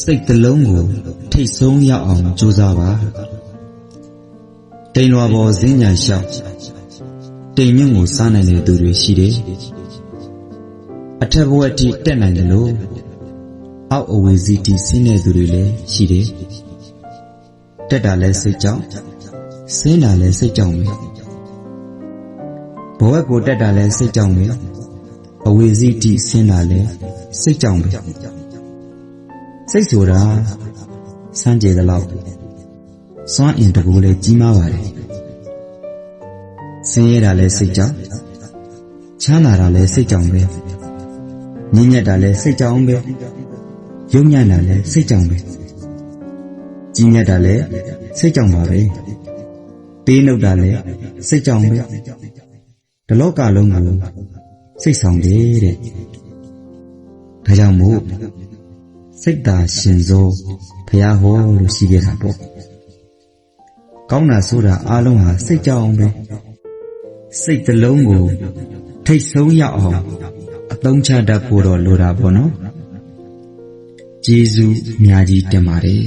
စိတ်တစ်လုံးကိုထိတ်ဆုံးရောက်အောင်ကြိုးစားပါတိမ်လွာပေါ်ဈဉ္ညာလျှောက်တိမ်မြင့်ကိုစားနိုင်တဲ့သူတွေရှိတယ်အထက်ဘဝအထိတက်နိုင်တယ်လို့အောက်အဝေစီတီဆင်းတဲ့သူတွေလည်းရှိတယ်တက်တာလည်းစိတ်ကြောင့်ဆင်းတာလည်းစိတ်ကြောင့်ပဲဘဝကိုတက်တာလည်းစိတ်ကြောင့်ပဲအဝေစီတီဆင်းတာလည်းစိတ်ကြောင့်ပဲ စိတ်ဆိုတာစမ်းကြယ်သလောက်စွမ်းအင်တကူလည်းကြီးမားပါတယ်ဆင်းရဲတာလည်းစိတ်ကြောင့်ချမ်းသာတာလည်းစိတ်ကြောင့်ပဲညဉ့်ညက်တာလည်းစိတ်ကြောင့်ပဲယုံညံ့တာလည်းစိတ်ကြောင့်ပဲကြီးမြတ်တာလည်းစိတ်ကြောင့်ပါပဲပေးနှုတ်တာလည်းစိတ်ကြောင့်ပဲဒီလောကလုံးကစိတ်ဆောင်တယ်တဲ့ဒါကြောင့်မို့ စိတ်သာရှင်သောဘုရားဟောလို့ရှိခဲ့တာပေါ့ကောင်းတာဆိုတာအားလုံးဟာစိတ်ကြောင့်ပဲစိတ်တစ်လုံးကိုထိတ်ဆုံးရအောင်အသုံးချတတ်ဖို့တော့လိုတာပေါ့နော်ကျေးဇူးအများကြီးတင်ပါတယ်